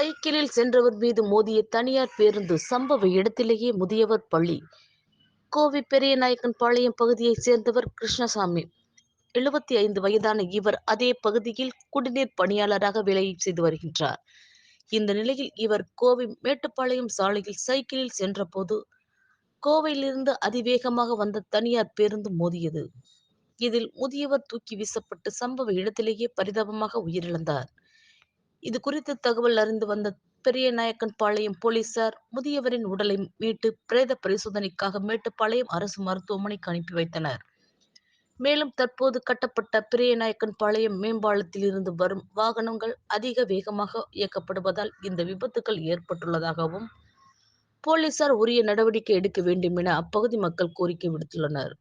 சைக்கிளில் சென்றவர் மீது மோதிய தனியார் பேருந்து சம்பவ இடத்திலேயே முதியவர் பள்ளி. கோவை பெரியநாயக்கன் பாளையம் பகுதியைச் சேர்ந்தவர் கிருஷ்ணசாமி. எழுபத்தி ஐந்து வயதான இவர் அதே பகுதியில் குடிநீர் பணியாளராக வேலை செய்து வருகின்றார். இந்த நிலையில் இவர் கோவை மேட்டுப்பாளையம் சாலையில் சைக்கிளில் சென்றபோது கோவையிலிருந்து அதிவேகமாக வந்த தனியார் பேருந்து மோதியது. இதில் முதியவர் தூக்கி வீசப்பட்டு சம்பவ இடத்திலேயே பரிதாபமாக உயிரிழந்தார். இது குறித்து தகவல் அறிந்து வந்த பெரியநாயக்கன்பாளையம் போலீசார் முதியவரின் உடலை மீட்டு பிரேத பரிசோதனைக்காக மேட்டுப்பாளையம் அரசு மருத்துவமனைக்கு அனுப்பி வைத்தனர். மேலும் தற்போது கட்டப்பட்ட பெரியநாயக்கன் பாளையம் மேம்பாலத்தில் இருந்து வரும் வாகனங்கள் அதிக வேகமாக இயக்கப்படுவதால் இந்த விபத்துகள் ஏற்பட்டுள்ளதாகவும் போலீசார் உரிய நடவடிக்கை எடுக்க வேண்டும் என அப்பகுதி மக்கள் கோரிக்கை விடுத்துள்ளனர்.